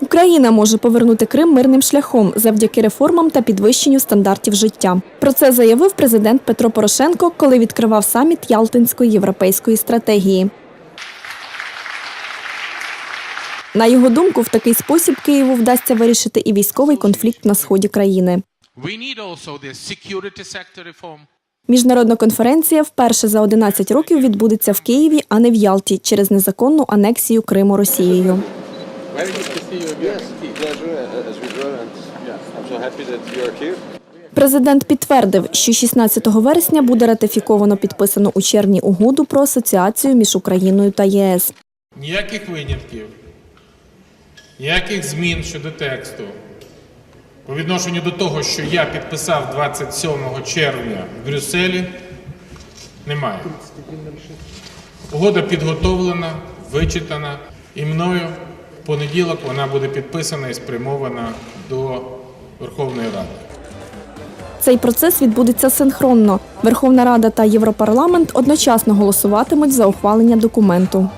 Україна може повернути Крим мирним шляхом завдяки реформам та підвищенню стандартів життя. Про це заявив президент Петро Порошенко, коли відкривав саміт Ялтинської європейської стратегії. На його думку, в такий спосіб Києву вдасться вирішити і військовий конфлікт на сході країни. Міжнародна конференція вперше за 11 років відбудеться в Києві, а не в Ялті, через незаконну анексію Криму Росією. Very good to see you again. Yes, pleasure uh, as usual, and I'm so happy that you are here. Президент підтвердив, що 16 вересня буде ратифіковано підписану у червні угоду про асоціацію між Україною та єС. Ніяких винятків, ніяких змін щодо тексту. По відношенню до того, що я підписав 27 червня в Брюсселі, немає. Угода підготовлена, вичитана, і мною понеділок вона буде підписана і спрямована до Верховної Ради. Цей процес відбудеться синхронно. Верховна Рада та Європарламент одночасно голосуватимуть за ухвалення документу.